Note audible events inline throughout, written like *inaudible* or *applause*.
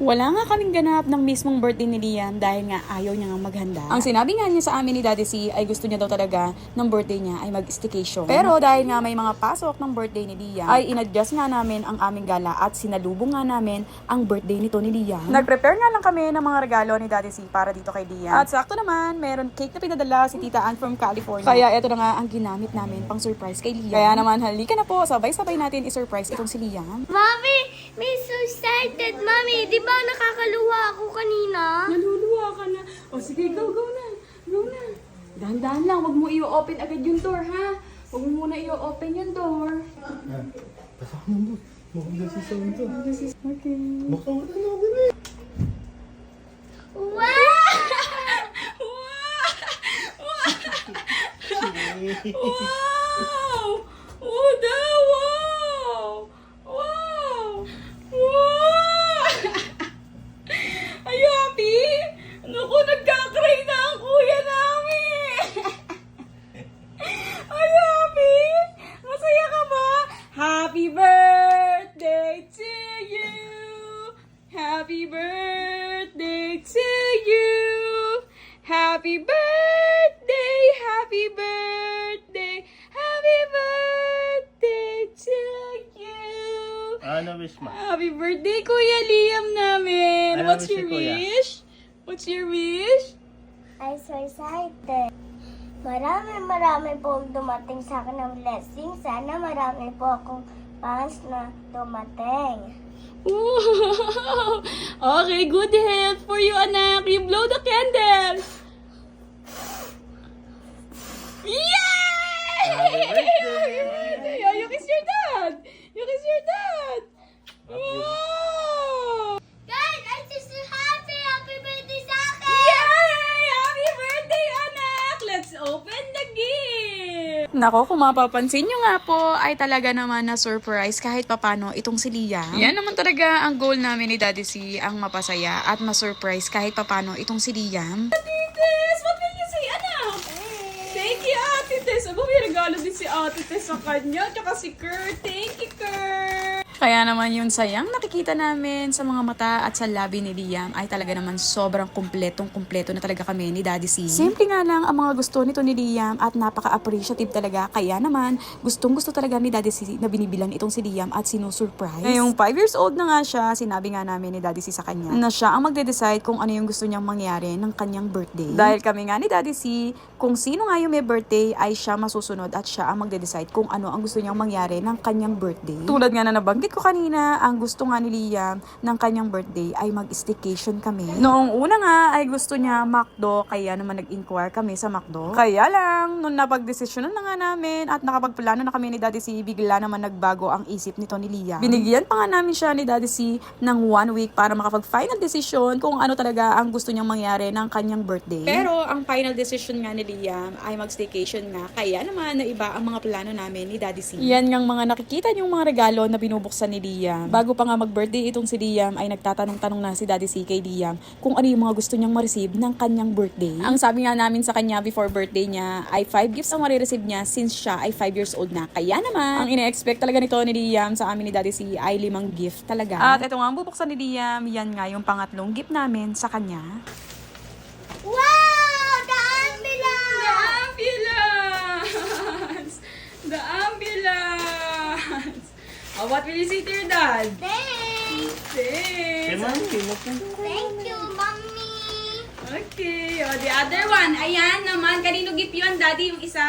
Wala nga kaming ganap ng mismong birthday ni Liam dahil nga ayaw niya nga maghanda. Ang sinabi nga niya sa amin ni Daddy C ay gusto niya daw talaga ng birthday niya ay mag-staycation. Pero dahil nga may mga pasok ng birthday ni Liam, ay inadjust nga namin ang aming gala at sinalubong nga namin ang birthday nito ni Liam. Nag-prepare nga lang kami ng mga regalo ni Daddy C para dito kay Liam. At sakto naman, meron cake na pinadala si Tita Ann from California. Kaya ito na nga ang ginamit namin pang surprise kay Liam. Kaya naman halika na po, sabay-sabay natin i-surprise itong si Liam. Mommy, may so excited. Mommy, di ba nakakaluwa ako kanina? Naluluwa ka na. O sige, go, go na. Go na. Dahan-dahan lang, wag mo i-open agad yung door, ha? Wag mo muna i-open yung door. Pasok mo doon. Mukhang nasa sound to. Okay. Mukhang wala na bebe. Wow! Wow! Oh, daw! Wow! Wow! Wow! Are you happy? Naku, nagkakray na ang kuya namin! Are you happy? Masaya ka ba? Happy birthday to you! Happy birthday to you! Happy birthday! Happy birthday! Happy birthday to you! Ano wish mo? Happy birthday, Kuya Liam namin! Ano What's wish your ni Kuya? wish? What's your wish? I'm so excited. Marami marami po dumating sa akin ng blessing. Sana marami po akong fans na dumating. Wow! *laughs* Okay, good health for you, anak. You blow the candle. Yay! Happy birthday! Happy birthday! Oh, you kiss your dad. You kiss your dad. Wow! Guys, I'm just so happy. Happy birthday sa akin! Yay! Happy birthday, anak! Let's open the gift! Nako, kung mapapansin nyo nga po, ay talaga naman na surprise kahit papano itong si Liam. Yan naman talaga ang goal namin ni Daddy C, ang mapasaya at ma-surprise kahit papano itong si Liam. Ate Tess, what can you say, anak? Thank you, Ate Tess. Aba, may regalo din si Ate Tess sa kanya, tsaka si Kurt. Thank you, Kurt. Kaya naman yung sayang nakikita namin sa mga mata at sa labi ni Liam ay talaga naman sobrang kumpletong kumpleto na talaga kami ni Daddy C. Simple nga lang ang mga gusto nito ni Liam at napaka-appreciative talaga. Kaya naman gustong gusto talaga ni Daddy C na binibilan itong si Liam at sinusurprise. Ngayong 5 years old na nga siya, sinabi nga namin ni Daddy C sa kanya na siya ang magde-decide kung ano yung gusto niyang mangyari ng kanyang birthday. Dahil kami nga ni Daddy C, kung sino nga yung may birthday ay siya masusunod at siya ang magde-decide kung ano ang gusto niyang mangyari ng kanyang birthday. Tulad nga na nabanggit ko kanina, ang gusto nga ni Liam ng kanyang birthday ay mag-staycation kami. Noong una nga ay gusto niya McDo, kaya naman nag-inquire kami sa McDo. Kaya lang, nung napag-desisyonan na nga namin at nakapagplano na kami ni Daddy C, bigla naman nagbago ang isip nito ni Liam. Binigyan pa nga namin siya ni Daddy C ng one week para makapag-final decision kung ano talaga ang gusto niyang mangyari ng kanyang birthday. Pero ang final decision nga ni Liam ay mag-staycation nga, kaya naman na iba ang mga plano namin ni Daddy C. Yan ngang mga nakikita niyong mga regalo na binubuksan ni Liam. Bago pa nga mag-birthday itong si Liam ay nagtatanong-tanong na si Daddy C kay Liam kung ano yung mga gusto niyang ma-receive ng kanyang birthday. Ang sabi nga namin sa kanya before birthday niya ay 5 gifts ang marireceive niya since siya ay 5 years old na. Kaya naman, ang ine-expect talaga nito ni Liam sa amin ni Daddy C ay limang gift talaga. At ito nga ang bubuksan ni Liam, yan nga yung pangatlong gift namin sa kanya. Wow! The ambulance! ambulance! The ambulance! Oh, what will you say to your dad? Thanks! Thanks. mami, mo po. Thank you, mommy! Okay. Oh, the other one. Ayan naman. Kanino gift yun, daddy? Yung isa?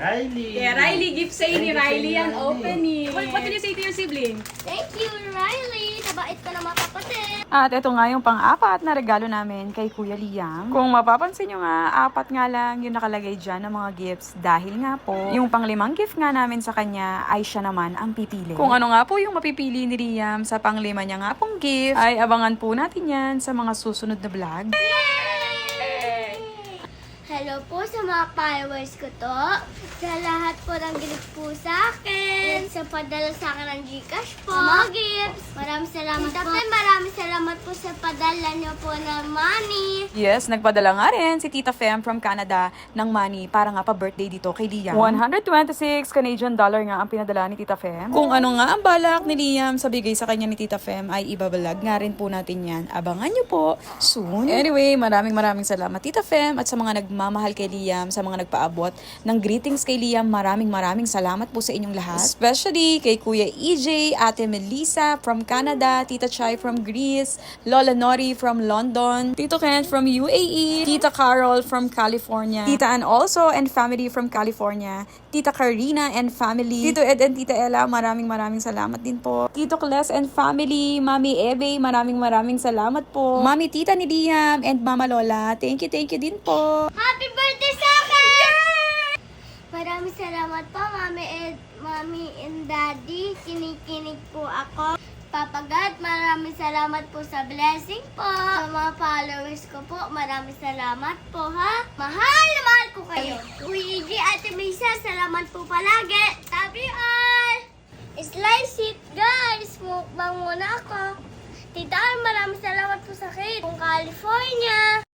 Riley. Kaya Riley, gift Thank you, Riley yan. Opening. What, what will you say to your sibling? Thank you, Riley! Nabait ka na mapapatid! At ito nga yung pang-apat na regalo namin kay Kuya Liam. Kung mapapansin nyo nga, apat nga lang yung nakalagay dyan ng mga gifts dahil nga po, yung panglimang gift nga namin sa kanya ay siya naman ang pipili. Kung ano nga po yung mapipili ni Liam sa panglima niya nga pong gift, ay abangan po natin yan sa mga susunod na vlog. Hello po sa mga followers ko to. Sa lahat po ng gift po sa akin. sa padala sa akin ng Gcash po. Sa mga gifts. Maraming salamat Tita po. maraming salamat po sa padala niyo po ng money. Yes, nagpadala nga rin si Tita Fem from Canada ng money para nga pa-birthday dito kay Liam. 126 Canadian dollar nga ang pinadala ni Tita Fem. Kung ano nga ang balak ni Liam sa bigay sa kanya ni Tita Fem ay ibabalag nga rin po natin yan. Abangan nyo po soon. Anyway, maraming maraming salamat Tita Fem at sa mga nagmamahal kay Liam, sa mga nagpaabot ng greetings kay Liam, maraming maraming salamat po sa inyong lahat. Especially kay Kuya EJ, Ate Melissa from Canada, Tita Chai from Greece, Lola Nori from London, Tito Kent from UAE, Tita Carol from California, Tita Ann also and family from California, Tita Karina and family, Tito Ed and Tita Ella, maraming maraming salamat din po. Tito Kles and family, Mami Ebe, maraming maraming salamat po. Mami Tita ni Liam and Mama Lola, thank you, thank you din po. Happy birthday sa akin! Maraming salamat po, Mami and, Mami and Daddy. Kinikinig po ako. Papa God, maraming salamat po sa blessing po. Sa mga followers ko po, maraming salamat po ha. Mahal na mahal ko kayo. G, Ate Misa, salamat po palagi. You all! Slice it, guys! Mukbang muna ako. Tita, maraming salamat po sa cake. Kung California.